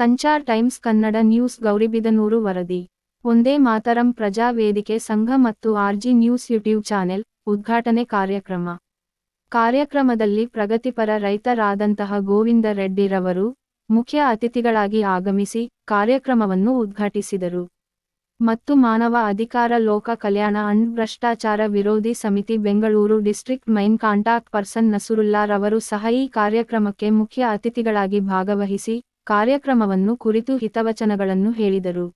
Sanchar times Kannada news Gauribidanur ವರದಿ. ಒಂದೇ ಮಾತರಂ ಪ್ರಜಾ ವೇದಿಕೆ ಸಂಘ ಮತ್ತು ಆರ್ಜಿ ನ್ಯೂಸ್ ಯೂಟ್ಯೂಬ್ ಚಾನೆಲ್, ಉದ್ಘಾಟನೆ ಕಾರ್ಯಕ್ರಮ. ಕಾರ್ಯಕ್ರಮದಲ್ಲಿ ಪ್ರಗತಿಪರ ರೈತರಾದಂತಹ ಗೋವಿಂದ ರೆಡ್ಡಿರವರು ಮುಖ್ಯ ಅತಿಥಿಗಳಾಗಿ ಆಗಮಿಸಿ ಕಾರ್ಯಕ್ರಮವನ್ನು ಉದ್ಘಾಟಿಸಿದರು. ಮತ್ತು ಮಾನವ ಅಧಿಕಾರ ಲೋಕ ಕಲ್ಯಾಣ ಅಂಡ್ ಭ್ರಷ್ಟಾಚಾರ ವಿರೋಧಿ ಸಮಿತಿ Bengaluru district main contact person ನಸುರುಲ್ಲಾರವರು ಸಹ ಈ ಕಾರ್ಯಕ್ರಮಕ್ಕೆ ಮುಖ್ಯ ಅತಿಥಿಗಳಾಗಿ ಭಾಗವಹಿಸಿ ಕಾರ್ಯಕ್ರಮವನ್ನು ಕುರಿತು ಹಿತವಚನಗಳನ್ನು ಹೇಳಿದರು.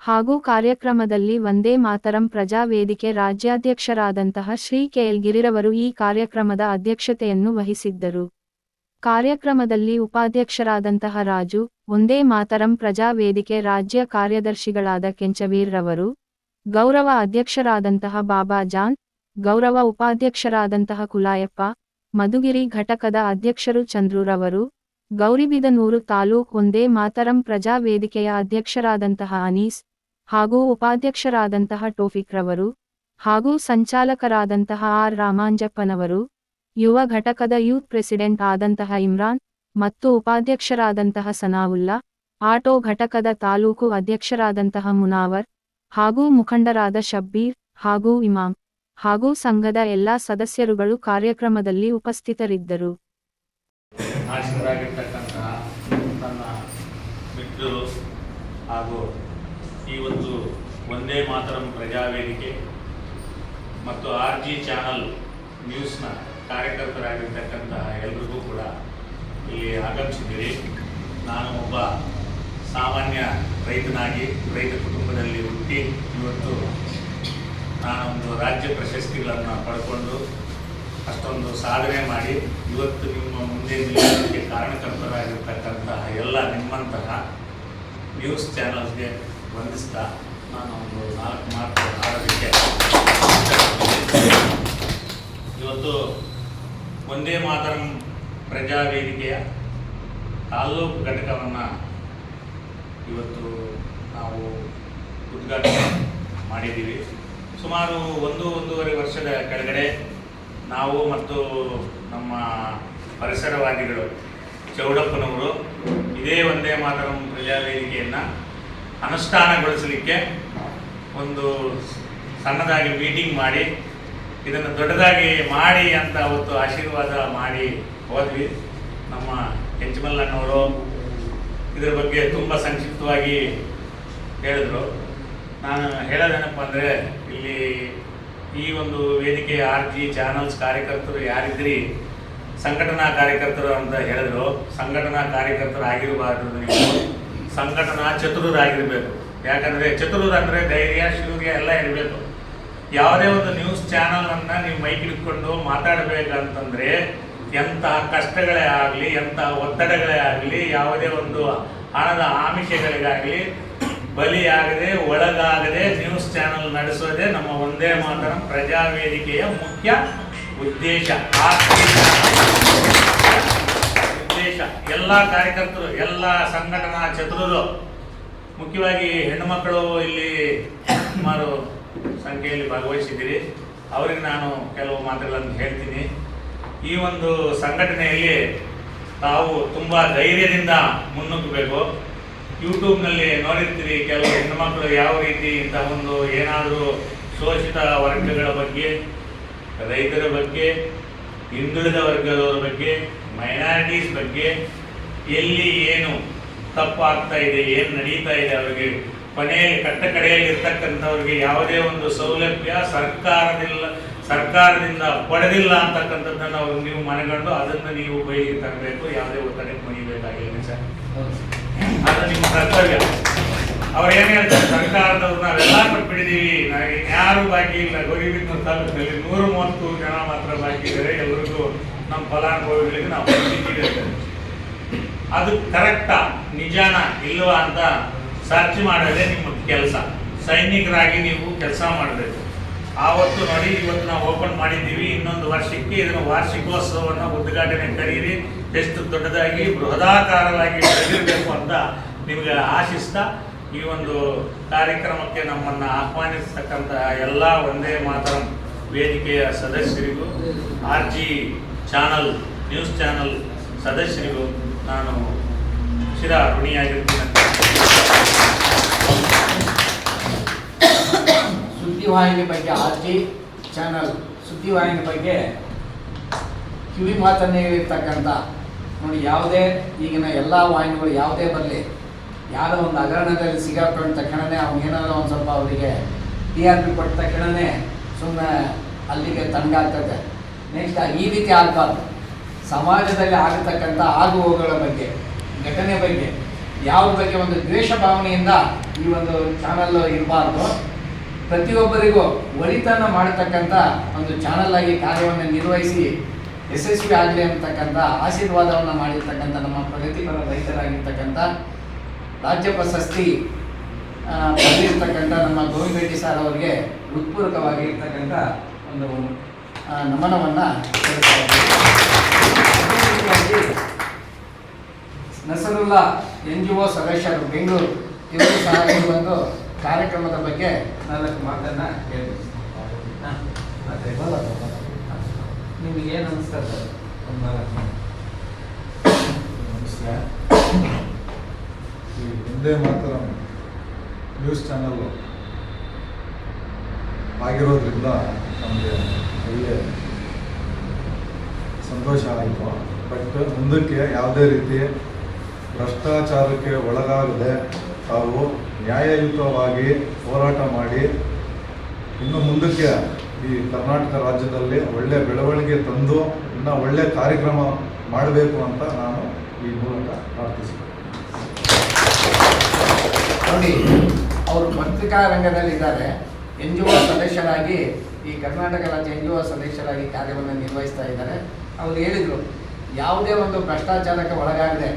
ಹಾಗೂ ಕಾರ್ಯಕ್ರಮದಲ್ಲಿ ವಂದೇ ಮಾತರಂ ಪ್ರಜಾ ವೇದಿಕೆ ರಾಜ್ಯಾಧ್ಯಕ್ಷರಾದಂತಹ ಶ್ರೀ ಕೆಎಲ್ ಗಿರಿರವರು ಈ ಕಾರ್ಯಕ್ರಮದ ಅಧ್ಯಕ್ಷತೆಯನ್ನು ವಹಿಸಿದ್ದರು. ಕಾರ್ಯಕ್ರಮದಲ್ಲಿ ಉಪಾಧ್ಯಕ್ಷರಾದಂತಹ ರಾಜು ಒಂದೇ ಮಾತರಂ ಪ್ರಜಾ ವೇದಿಕೆ ರಾಜ್ಯ ಕಾರ್ಯದರ್ಶಿಗಳಾದ ಕೆಂಚವೀರ್ ರವರು, ಗೌರವ ಅಧ್ಯಕ್ಷರಾದಂತಹ ಬಾಬಾ ಜಾನ್, ಗೌರವ ಉಪಾಧ್ಯಕ್ಷರಾದಂತಹ ಕುಲಾಯಪ್ಪ, ಮಧುಗಿರಿ ಘಟಕದ ಅಧ್ಯಕ್ಷರು ಚಂದ್ರುರವರು ಗೌರಿಬಿದನೂರು ತಾಲೂಕ್ ಒಂದೇ ಮಾತರಂ ಪ್ರಜಾ ವೇದಿಕೆಯ ಅಧ್ಯಕ್ಷರಾದಂತಹ ಅನೀಸ್ ಹಾಗೂ ಉಪಾಧ್ಯಕ್ಷರಾದಂತಹ ಟೋಫಿಕ್ ರವರು ಹಾಗೂ ಸಂಚಾಲಕರಾದಂತಹ ಆರ್ ರಾಮಾಂಜಪ್ಪನವರು, ಯುವ ಘಟಕದ ಯೂತ್ ಪ್ರೆಸಿಡೆಂಟ್ ಆದಂತಹ ಇಮ್ರಾನ್ ಮತ್ತು ಉಪಾಧ್ಯಕ್ಷರಾದಂತಹ ಸನಾವುಲ್ಲಾ, ಆಟೋ ಘಟಕದ ತಾಲೂಕು ಅಧ್ಯಕ್ಷರಾದಂತಹ ಮುನಾವರ್ ಹಾಗೂ ಮುಖಂಡರಾದ ಶಬ್ಬೀರ್ ಹಾಗೂ ಇಮಾಮ್ ಹಾಗೂ ಸಂಘದ ಎಲ್ಲಾ ಸದಸ್ಯರುಗಳು ಕಾರ್ಯಕ್ರಮದಲ್ಲಿ ಉಪಸ್ಥಿತರಿದ್ದರು. ಆಶೀರ್ವರಾಗಿರ್ತಕ್ಕಂತಹ ನನ್ನ ಮಿತ್ರರು ಹಾಗೂ ಇವತ್ತು ಒಂದೇ ಮಾತರಂ ಪ್ರಜಾವೇದಿಕೆ ಮತ್ತು ಆರ್ ಜಿ ಚಾನಲ್ ನ್ಯೂಸ್ನ ಕಾರ್ಯಕರ್ತರಾಗಿರ್ತಕ್ಕಂತಹ ಎಲ್ರಿಗೂ ಕೂಡ ಇಲ್ಲಿ ಆಗಮಿಸಿದ್ದೀರಿ. ನಾನು ಒಬ್ಬ ಸಾಮಾನ್ಯ ರೈತನಾಗಿ, ರೈತ ಕುಟುಂಬದಲ್ಲಿ ಹುಟ್ಟಿ ಇವತ್ತು ನಾನೊಂದು ರಾಜ್ಯ ಪ್ರಶಸ್ತಿಗಳನ್ನು ಪಡ್ಕೊಂಡು ಅಷ್ಟೊಂದು ಸಾಧನೆ ಮಾಡಿ ಇವತ್ತು ನಿಮ್ಮ ಮುಂದೆ ನಿಲ್ಲೋದಕ್ಕೆ ಕಾರಣಕರ್ತರಾಗಿರ್ತಕ್ಕಂತಹ ಎಲ್ಲ ನಿಮ್ಮಂತಹ ನ್ಯೂಸ್ ಚಾನಲ್ಸ್ಗೆ ವಂದಿಸ್ತಾ ನಾನು ಒಂದು ನಾಲ್ಕು ಮಾತು ಆಡೋದಕ್ಕೆ ಇವತ್ತು ಒಂದೇ ಮಾತರಂ ಪ್ರಜಾ ವೇದಿಕೆಯ ತಾಲ್ಲೂಕು ಘಟಕವನ್ನು ಇವತ್ತು ನಾವು ಉದ್ಘಾಟನೆ ಮಾಡಿದ್ದೀವಿ. ಸುಮಾರು ಒಂದು ಒಂದೂವರೆ ವರ್ಷದ ಕೆಳಗಡೆ ನಾವು ಮತ್ತು ನಮ್ಮ ಪರಿಸರವಾದಿಗಳು ಚೌಡಪ್ಪನವರು ಇದೇ ಒಂದೇ ಮಾತರಂ ಪ್ರಜಾವೇದಿಕೆಯನ್ನು ಅನುಷ್ಠಾನಗೊಳಿಸಲಿಕ್ಕೆ ಒಂದು ಸಣ್ಣದಾಗಿ ಮೀಟಿಂಗ್ ಮಾಡಿ, ಇದನ್ನು ದೊಡ್ಡದಾಗಿ ಮಾಡಿ ಅಂತ ಅವತ್ತು ಆಶೀರ್ವಾದ ಮಾಡಿ ಹೋದ್ವಿ. ನಮ್ಮ ಕೆಂಚಮಲ್ಲಣ್ಣವರು ಇದರ ಬಗ್ಗೆ ತುಂಬ ಸಂಕ್ಷಿಪ್ತವಾಗಿ ಹೇಳಿದ್ರು. ನಾನು ಹೇಳೋದೇನಪ್ಪ ಅಂದರೆ, ಇಲ್ಲಿ ಈ ಒಂದು ವೇದಿಕೆ, ಆರ್ ಜಿ ಚಾನಲ್ಸ್ ಕಾರ್ಯಕರ್ತರು ಯಾರಿದ್ರಿ? ಸಂಘಟನಾ ಕಾರ್ಯಕರ್ತರು ಅಂತ ಹೇಳಿದ್ರು. ಸಂಘಟನಾ ಕಾರ್ಯಕರ್ತರು ಆಗಿರಬಾರ್ದು ನೀವು ಸಂಘಟನಾ ಚತುರರಾಗಿರ್ಬೇಕು. ಯಾಕಂದರೆ ಚತುರರು ಅಂದರೆ ಧೈರ್ಯ, ಶೂರ್ಯ ಎಲ್ಲ ಇರಬೇಕು. ಯಾವುದೇ ಒಂದು ನ್ಯೂಸ್ ಚಾನಲನ್ನು ನೀವು ಮೈಕ್ ಹಿಡ್ಕೊಂಡು ಮಾತಾಡಬೇಕಂತಂದರೆ ಎಂತಹ ಕಷ್ಟಗಳೇ ಆಗಲಿ, ಎಂತಹ ಒತ್ತಡಗಳೇ ಆಗಲಿ, ಯಾವುದೇ ಒಂದು ಹಣದ ಆಮಿಷಗಳಿಗಾಗಲಿ ಬಲಿಯಾಗದೆ, ಒಳಗಾಗದೆ ನ್ಯೂಸ್ ಚಾನಲ್ ನಡೆಸೋದೇ ನಮ್ಮ ಒಂದೇ ಮಾತರಂ ಪ್ರಜಾವೇದಿಕೆಯ ಮುಖ್ಯ ಉದ್ದೇಶ. ಉದ್ದೇಶ. ಎಲ್ಲ ಕಾರ್ಯಕರ್ತರು, ಎಲ್ಲ ಸಂಘಟನಾ ಚತುರರು, ಮುಖ್ಯವಾಗಿ ಹೆಣ್ಣುಮಕ್ಕಳು ಇಲ್ಲಿ ಸುಮಾರು ಸಂಖ್ಯೆಯಲ್ಲಿ ಭಾಗವಹಿಸಿದ್ದೀರಿ. ಅವರಿಗೆ ನಾನು ಕೆಲವು ಮಾತುಗಳನ್ನು ಹೇಳ್ತೀನಿ. ಈ ಒಂದು ಸಂಘಟನೆಯಲ್ಲಿ ತಾವು ತುಂಬ ಧೈರ್ಯದಿಂದ ಮುನ್ನುಗ್ಗಬೇಕು. ಯೂಟ್ಯೂಬ್ನಲ್ಲಿ ನೋಡಿರ್ತೀರಿ ಕೆಲವು ಹೆಣ್ಣುಮಕ್ಕಳು ಯಾವ ರೀತಿ ಇಂಥ ಒಂದು ಏನಾದರೂ ಶೋಷಿತ ವರ್ಗಗಳ ಬಗ್ಗೆ, ರೈತರ ಬಗ್ಗೆ, ಹಿಂದುಳಿದ ವರ್ಗದವರ ಬಗ್ಗೆ ಮೈನಾರಿಟೀಸ್ ಬಗ್ಗೆ ಎಲ್ಲಿ ಏನು ತಪ್ಪಾಗ್ತಾ ಇದೆ, ಏನು ನಡೀತಾ ಇದೆ ಅವರಿಗೆ, ಕೊನೆಯಲ್ಲಿ ಕಟ್ಟ ಕಡೆಯಲ್ಲಿ ಇರ್ತಕ್ಕಂಥವ್ರಿಗೆ ಯಾವುದೇ ಒಂದು ಸೌಲಭ್ಯ ಸರ್ಕಾರದಿಲ್ಲ, ಸರ್ಕಾರದಿಂದ ಪಡೆದಿಲ್ಲ ಅಂತಕ್ಕಂಥದ್ದನ್ನು ಅವ್ರು ನೀವು ಮನಗಂಡು ಅದನ್ನು ನೀವು ಬೈಲಿಗೆ ತರಬೇಕು, ಯಾವುದೇ ಒತ್ತಡಕ್ಕೆ ಮುಗಿಬೇಕಾಗಿಲ್ಲ ಸರ್. ಅದು ನಿಮ್ಮ ಕರ್ತವ್ಯ. ಅವ್ರು ಏನು ಹೇಳ್ತಾರೆ? ಸರ್ಕಾರದವ್ರು ನಾವೆಲ್ಲ ಕೊಟ್ಬಿಟ್ಟಿದ್ದೀವಿ ನನಗೆ ಯಾರು ಬಾಕಿ ಇಲ್ಲ. ಗೌರಿಬಿದ್ನೂರು ತಾಲೂಕಿನಲ್ಲಿ ನೂರ ಮೂವತ್ತು ಜನ ಮಾತ್ರ ಬಾಕಿ ಇದ್ದಾರೆ. ಎಲ್ಲರಿಗೂ ನಮ್ಮ ಫಲಾನುಭವಿಗಳಿಗೆ ನಾವು ನೀಡಿರ್ತೇವೆ ಅದು ಕರೆಕ್ಟಾ, ನಿಜಾನ ಇಲ್ವಾ ಅಂತ ಸರ್ಚ್ ಮಾಡೋದೇ ನಿಮ್ಮ ಕೆಲಸ. ಸೈನಿಕರಾಗಿ ನೀವು ಕೆಲಸ ಮಾಡಬೇಕು. ಆವತ್ತು ನೋಡಿ, ಇವತ್ತು ನಾವು ಓಪನ್ ಮಾಡಿದ್ದೀವಿ. ಇನ್ನೊಂದು ವರ್ಷಕ್ಕೆ ಇದನ್ನು ವಾರ್ಷಿಕೋತ್ಸವವನ್ನು ಉದ್ಘಾಟನೆ ಕರೀರಿ. ಎಷ್ಟು ದೊಡ್ಡದಾಗಿ, ಬೃಹದಾಕಾರವಾಗಿ ಬೆಳೆದಿರಬೇಕು ಅಂತ ನಿಮಗೆ ಆಶಿಸ್ತಾ, ಈ ಒಂದು ಕಾರ್ಯಕ್ರಮಕ್ಕೆ ನಮ್ಮನ್ನು ಆಹ್ವಾನಿಸ್ತಕ್ಕಂತಹ ಎಲ್ಲ ಒಂದೇ ಮಾತರಂ ವೇದಿಕೆಯ ಸದಸ್ಯರಿಗೂ R G channel, news channel ಸದಸ್ಯರಿಗೂ ನಾನು ಶಿರಾ ಋಣಿಯಾಗಿರ್ತೀನಿ ಸುದ್ದಿವಾಹಿನಿ ಬಗ್ಗೆ ಆರ್ ಜಿ ಚಾನಲ್ ಸುದ್ದಿವಾಹಿನಿ ಬಗ್ಗೆ ಕಿವಿ ಮಾತನ್ನೇ ಹೇಳಿರ್ತಕ್ಕಂಥ ನೋಡಿ ಯಾವುದೇ ಈಗಿನ ಎಲ್ಲ ವಾಹಿನಿಗಳು ಯಾವುದೇ ಬರಲಿ, ಯಾರೋ ಒಂದು ಹಗರಣದಲ್ಲಿ ಸಿಗಾಕೊಂಡ ತಕ್ಷಣವೇ ಅವ್ನಿಗೇನಾದ್ರು ಒಂದು ಸ್ವಲ್ಪ ಅವರಿಗೆ ಟಿ ಆರ್ ಪಿ ಕೊಟ್ಟ ತಕ್ಷಣವೇ ಸುಮ್ಮನೆ ಅಲ್ಲಿಗೆ ತಂಡಾಗ್ತದೆ ನೆಕ್ಸ್ಟ್ ಈ ರೀತಿ ಆಗಬಾರ್ದು. ಸಮಾಜದಲ್ಲಿ ಆಗತಕ್ಕಂಥ ಆಗು ಹೋಗುಗಳ ಬಗ್ಗೆ, ಘಟನೆ ಬಗ್ಗೆ, ಯಾವ ಬಗ್ಗೆ ಒಂದು ದ್ವೇಷ ಭಾವನೆಯಿಂದ ಈ ಒಂದು ಚಾನಲ್ ಇರಬಾರ್ದು. ಪ್ರತಿಯೊಬ್ಬರಿಗೂ ಒಳಿತನ ಮಾಡತಕ್ಕಂಥ ಒಂದು ಚಾನಲ್ ಆಗಿ ಕಾರ್ಯವನ್ನು ನಿರ್ವಹಿಸಿ ಯಶಸ್ವಿ ಆಗಲಿ ಅಂತಕ್ಕಂಥ ಆಶೀರ್ವಾದವನ್ನು ಮಾಡಿರ್ತಕ್ಕಂಥ ನಮ್ಮ ಪ್ರಗತಿಪರ ರೈತರಾಗಿರ್ತಕ್ಕಂಥ ರಾಜ್ಯ ಪ್ರಶಸ್ತಿ ಪಡೆದಿರ್ತಕ್ಕಂಥ ನಮ್ಮ ಗೋವಿಂದ ರೆಡ್ಡಿ ಸರ್ ಅವರಿಗೆ ಹೃತ್ಪೂರ್ವಕವಾಗಿರ್ತಕ್ಕಂಥ ಒಂದು ನಮನವನ್ನು. ನಸರುಲ್ಲಾ ಎನ್ ಜಿ ಒ ಸದಸ್ಯರು ಬೆಂಗಳೂರು ಇವರು ಸಹ ಒಂದು ಕಾರ್ಯಕ್ರಮದ ಬಗ್ಗೆ ನಾಲ್ಕು ಮಾತನ್ನ ಹೇಳ್ತೀನಿ ನಿಮಗೆ ಏನು ಅನಿಸ್ತದೆ ಒಂದು ನಾಲ್ಕು. ನಮಸ್ತೆ ಈ ಒಂದೇ ಮಾತ್ರ ನ್ಯೂಸ್ ಚಾನಲ್ಲು ಆಗಿರೋದ್ರಿಂದ ನಮಗೆ ಒಳ್ಳೆ ಸಂತೋಷ ಆಯಿತು ಬಟ್ ಮುಂದಕ್ಕೆ ಯಾವುದೇ ರೀತಿ ಭ್ರಷ್ಟಾಚಾರಕ್ಕೆ ಒಳಗಾಗದೆ ತಾವು ನ್ಯಾಯಯುತವಾಗಿ ಹೋರಾಟ ಮಾಡಿ ಇನ್ನು ಮುಂದಕ್ಕೆ ಈ ಕರ್ನಾಟಕ ರಾಜ್ಯದಲ್ಲಿ ಒಳ್ಳೆ ಬೆಳವಣಿಗೆ ತಂದು ಇನ್ನು ಒಳ್ಳೆ ಕಾರ್ಯಕ್ರಮ ಮಾಡಬೇಕು ಅಂತ ನಾನು ಈ ಮೂಲಕ ಪ್ರಾರ್ಥಿಸಿ ಅವರು ಪತ್ರಿಕಾ ರಂಗದಲ್ಲಿದ್ದಾರೆ ಎನ್ ಜಿ ಒ ಸದಸ್ಯರಾಗಿ ಈ ಕರ್ನಾಟಕ ರಾಜ್ಯ ಎನ್ ಜಿ ಒ ಸದಸ್ಯರಾಗಿ ಕಾರ್ಯವನ್ನು ನಿರ್ವಹಿಸ್ತಾ ಇದ್ದಾರೆ. ಅವರು ಹೇಳಿದರು, ಯಾವುದೇ ಒಂದು ಭ್ರಷ್ಟಾಚಾರಕ್ಕೆ ಒಳಗಾಗದೆ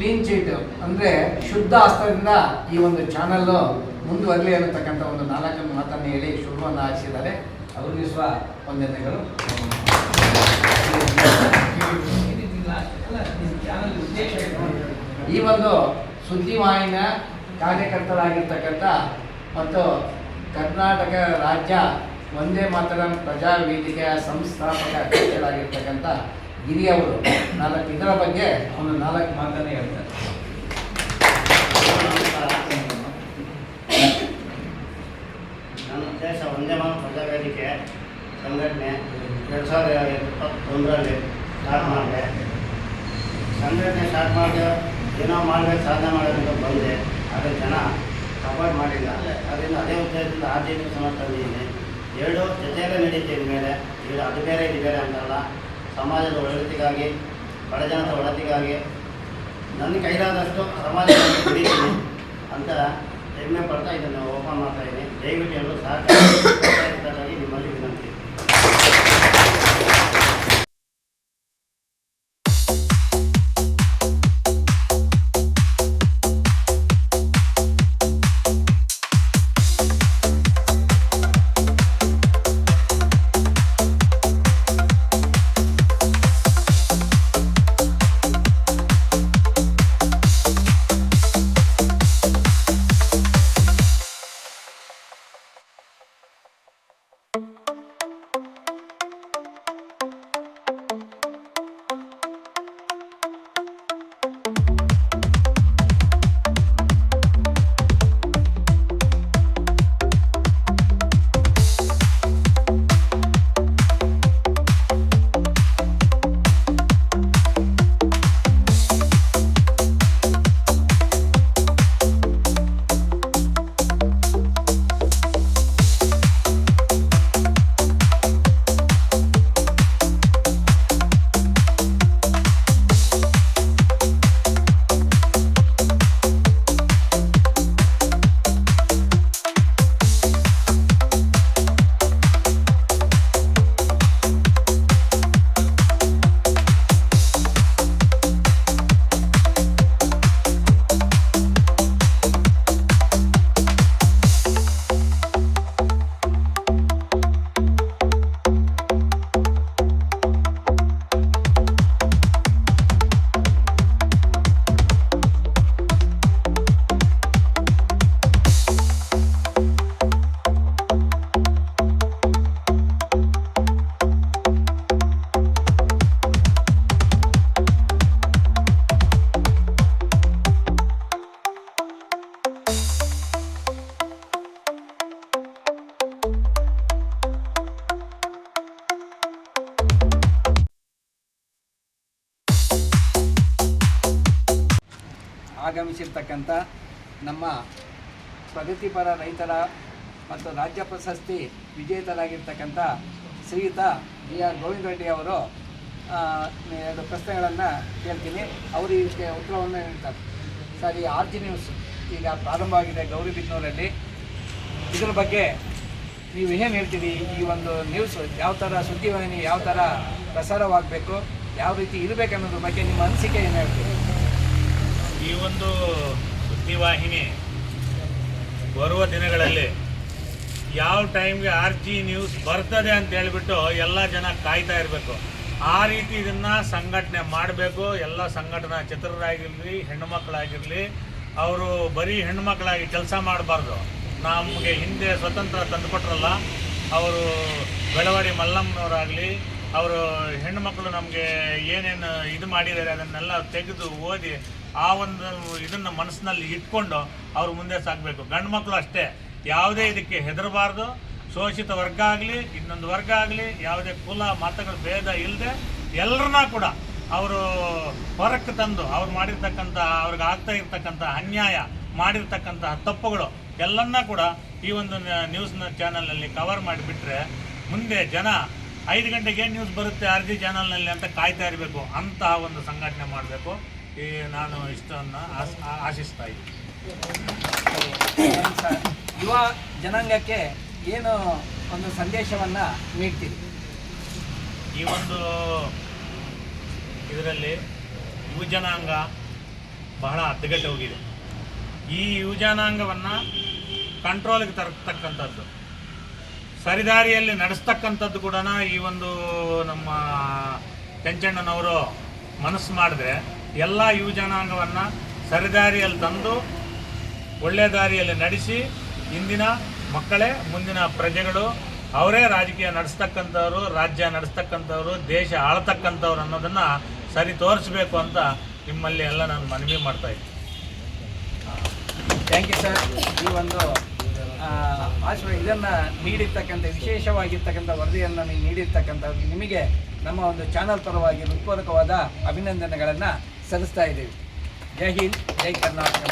ಕ್ಲೀನ್ ಚೀಟ್ ಅಂದರೆ ಶುದ್ಧ ಹಸ್ತದಿಂದ ಈ ಒಂದು ಚಾನಲ್ಲು ಮುಂದುವರಲಿ ಅನ್ನತಕ್ಕಂಥ ಒಂದು ನಾಲ್ಕನ್ನು ಮಾತನ್ನು ಹೇಳಿ ಶುಭವನ್ನು ಹಾಕಿಸಿದ್ದಾರೆ ಅವ್ರಿಗೂ ಸಹ ವಂದನೆಗಳು. ಈ ಒಂದು ಸುದ್ದಿವಾಹಿನ ಕಾರ್ಯಕರ್ತರಾಗಿರ್ತಕ್ಕಂಥ ಮತ್ತು ಕರ್ನಾಟಕ ರಾಜ್ಯ ಒಂದೇ ಮಾತರಂ ಪ್ರಜಾ ವೇದಿಕೆಯ ಸಂಸ್ಥಾಪಕ ಅಧ್ಯಕ್ಷರಾಗಿರ್ತಕ್ಕಂಥ ಗಿರಿಯವರು ನಾಲ್ಕು ಇದರ ಬಗ್ಗೆ ಒಂದು ನಾಲ್ಕು ಮಾತನ್ನೇ ಹೇಳ್ತಾರೆ. ನನ್ನ ಉದ್ದೇಶ ಒಂದೇ ಮಾತು, ಪ್ರಜಾವೇದಿಕೆ, ಸಂಘಟನೆ, ಎರಡು ಸಾವಿರದ ಇಪ್ಪತ್ತೊಂದರಲ್ಲಿ ಸ್ಟಾರ್ಟ್ ಮಾಡಿದೆ. ಸಂಘಟನೆ ಸ್ಟಾರ್ಟ್ ಮಾಡಿದೆ, ಏನೋ ಮಾಡಬೇಕು ಸಾಧನೆ ಮಾಡೋದಂತ ಬಂದೆ. ಆದರೆ ಜನ ಸಪೋರ್ಟ್ ಮಾಡಿಲ್ಲ. ಅದರಿಂದ ಅದೇ ಉದ್ದೇಶದಿಂದ ಆರ್ಥಿಕ ಸಮಸ್ಯೆ ತಂದಿದ್ದೀನಿ ಎರಡು ಜೊತೆಯಲ್ಲೇ ನಡೀತೀನಿ ಮೇಲೆ ಇದು ಅದು ಬೇರೆ, ಇದು ಬೇರೆ ಅಂತಲ್ಲ. ಸಮಾಜದ ಒಳಗತಿಗಾಗಿ ಬಡಜನದ ಒಳತಿಗಾಗಿ ನನ್ನ ಕೈಲಾದಷ್ಟು ಸಮಾಜದಲ್ಲಿ ದುಡಿತೀನಿ ಅಂತ ಹೆಮ್ಮೆ ಪಡ್ತಾ ಇದನ್ನು ಓಪನ್ ಮಾಡ್ತಾ ಇದ್ದೀನಿ. ದಯವಿಟ್ಟು ಎಲ್ಲರೂ ಸಹಕಾರ ನಿಮ್ಮಲ್ಲಿ ವಿನಂತಿ. ಆಗಮಿಸಿರ್ತಕ್ಕಂಥ ನಮ್ಮ ಪ್ರಗತಿಪರ ರೈತರ ಮತ್ತು ರಾಜ್ಯ ಪ್ರಶಸ್ತಿ ವಿಜೇತರಾಗಿರ್ತಕ್ಕಂಥ ಶ್ರೀಯುತ ಬಿ ಆರ್ ಗೋವಿಂದ ರೆಡ್ಡಿ ಅವರು ಎರಡು ಪ್ರಶ್ನೆಗಳನ್ನು ಕೇಳ್ತೀನಿ. ಅವರು ಇದಕ್ಕೆ ಉತ್ತರವನ್ನು ಹೇಳ್ತಾರೆ. ಸರ್, ಈ ಆರ್ ಜಿ ನ್ಯೂಸ್ ಈಗ ಪ್ರಾರಂಭ ಆಗಿದೆ ಗೌರಿಬಿದನೂರಲ್ಲಿ ಇದ್ರ ಬಗ್ಗೆ ನೀವು ಏನು ಹೇಳ್ತೀರಿ? ಈ ಒಂದು ನ್ಯೂಸ್ ಯಾವ ಥರ ಸುದ್ದಿವಾಹಿನಿ, ಯಾವ ಥರ ಪ್ರಸಾರವಾಗಬೇಕು, ಯಾವ ರೀತಿ ಇರಬೇಕು ಅನ್ನೋದ್ರ ಬಗ್ಗೆ ನಿಮ್ಮ ಅನಿಸಿಕೆ ಏನು ಹೇಳ್ತೀರಿ? ಈ ಒಂದು ಸುದ್ದಿವಾಹಿನಿ ಬರುವ ದಿನಗಳಲ್ಲಿ ಯಾವ ಟೈಮ್ಗೆ ಆರ್ ಜಿ ನ್ಯೂಸ್ ಬರ್ತದೆ ಅಂತ ಹೇಳಿಬಿಟ್ಟು ಎಲ್ಲ ಜನ ಕಾಯ್ತಾ ಇರಬೇಕು. ಆ ರೀತಿ ಇದನ್ನ ಸಂಘಟನೆ ಮಾಡಬೇಕು. ಎಲ್ಲ ಸಂಘಟನಾ ಚಿತ್ರರಾಗಿರಲಿ, ಹೆಣ್ಣುಮಕ್ಕಳಾಗಿರಲಿ, ಅವರು ಬರೀ ಹೆಣ್ಣುಮಕ್ಕಳಾಗಿ ಕೆಲಸ ಮಾಡಬಾರ್ದು. ನಮಗೆ ಹಿಂದೆ ಸ್ವತಂತ್ರ ತಂದುಕೊಟ್ರಲ್ಲ, ಅವರು ಬೆಳವಾಡಿ ಮಲ್ಲಮ್ಮನವರಾಗಲಿ, ಅವರು ಹೆಣ್ಣು ಮಕ್ಕಳು ನಮಗೆ ಏನೇನು ಇದು ಮಾಡಿದ್ದಾರೆ ಅದನ್ನೆಲ್ಲ ತೆಗೆದು ಓದಿ ಆ ಒಂದು ಇದನ್ನು ಮನಸ್ಸಿನಲ್ಲಿ ಇಟ್ಕೊಂಡು ಅವ್ರು ಮುಂದೆ ಸಾಗಬೇಕು ಗಂಡು ಮಕ್ಕಳು ಅಷ್ಟೇ. ಯಾವುದೇ ಇದಕ್ಕೆ ಹೆದರಬಾರ್ದು. ಶೋಷಿತ ವರ್ಗ ಆಗಲಿ, ಇನ್ನೊಂದು ವರ್ಗ ಆಗಲಿ, ಯಾವುದೇ ಕುಲ, ಮತಗಳ, ಭೇದ ಇಲ್ಲದೆ ಎಲ್ಲರನ್ನ ಕೂಡ ಅವರು ಹೊರಕ್ಕೆ ತಂದು ಅವ್ರು ಮಾಡಿರ್ತಕ್ಕಂಥ, ಅವ್ರಿಗೆ ಆಗ್ತಾ ಇರ್ತಕ್ಕಂಥ ಅನ್ಯಾಯ, ಮಾಡಿರ್ತಕ್ಕಂಥ ತಪ್ಪುಗಳು ಎಲ್ಲನ್ನ ಕೂಡ ಈ ಒಂದು ನ್ಯೂಸ್ನ ಚಾನಲ್ನಲ್ಲಿ ಕವರ್ ಮಾಡಿಬಿಟ್ರೆ ಮುಂದೆ ಜನ ಐದು ಗಂಟೆಗೆ ಏನು ನ್ಯೂಸ್ ಬರುತ್ತೆ ಆರ್ ಜಿ ಚಾನಲ್ನಲ್ಲಿ ಅಂತ ಕಾಯ್ತಾ ಇರಬೇಕು. ಅಂತಹ ಒಂದು ಸಂಘಟನೆ ಮಾಡಬೇಕು. ಈ ನಾನು ಇಷ್ಟವನ್ನು ಆಸ್ ಆಶಿಸ್ತಾ ಇದ್ದೀನಿ. ಯುವ ಜನಾಂಗಕ್ಕೆ ಏನು ಒಂದು ಸಂದೇಶವನ್ನು ನೀಡ್ತೀರಿ? ಈ ಒಂದು ಇದರಲ್ಲಿ ಯುವ ಜನಾಂಗ ಬಹಳ ಹದ್ದಗಟ್ಟಿ ಹೋಗಿದೆ. ಈ ಯುವ ಜನಾಂಗವನ್ನು ಕಂಟ್ರೋಲ್ಗೆ ತರತಕ್ಕಂಥದ್ದು ಸರಿದಾರಿಯಲ್ಲಿ ನಡೆಸ್ತಕ್ಕಂಥದ್ದು ಕೂಡ ಈ ಒಂದು ನಮ್ಮ ಕೆಂಚಣ್ಣನವರು ಮನಸ್ಸು ಮಾಡಿದ್ರೆ ಎಲ್ಲ ಯುವಜನಾಂಗವನ್ನು ಸರಿದಾರಿಯಲ್ಲಿ ತಂದು ಒಳ್ಳೆ ದಾರಿಯಲ್ಲಿ ನಡೆಸಿ ಇಂದಿನ ಮಕ್ಕಳೇ, ಮುಂದಿನ ಪ್ರಜೆಗಳು ಅವರೇ ರಾಜಕೀಯ ನಡೆಸ್ತಕ್ಕಂಥವ್ರು, ರಾಜ್ಯ ನಡೆಸ್ತಕ್ಕಂಥವ್ರು, ದೇಶ ಆಳ್ತಕ್ಕಂಥವ್ರು ಅನ್ನೋದನ್ನು ಸರಿ ತೋರಿಸ್ಬೇಕು ಅಂತ ನಿಮ್ಮಲ್ಲಿ ಎಲ್ಲ ನಾನು ಮನವಿ ಮಾಡ್ತಾ ಇದ್ದೀನಿ. ಥ್ಯಾಂಕ್ ಯು ಸರ್ ಈ ಒಂದು ಆಶ್ರಯ ಇದನ್ನು ನೀಡಿರ್ತಕ್ಕಂಥ, ವಿಶೇಷವಾಗಿರ್ತಕ್ಕಂಥ ವರದಿಯನ್ನು ನೀವು ನೀಡಿರ್ತಕ್ಕಂಥ ನಿಮಗೆ ನಮ್ಮ ಒಂದು ಚಾನಲ್ ಪರವಾಗಿ ಹೃತ್ಪೂರ್ವಕವಾದ ಅಭಿನಂದನೆಗಳನ್ನು ಸಲ್ಲಿಸ್ತಾ ಇದ್ದೀವಿ. ಜೈ ಹಿಂದ್ ಜೈ ಕರ್ನಾಟಕ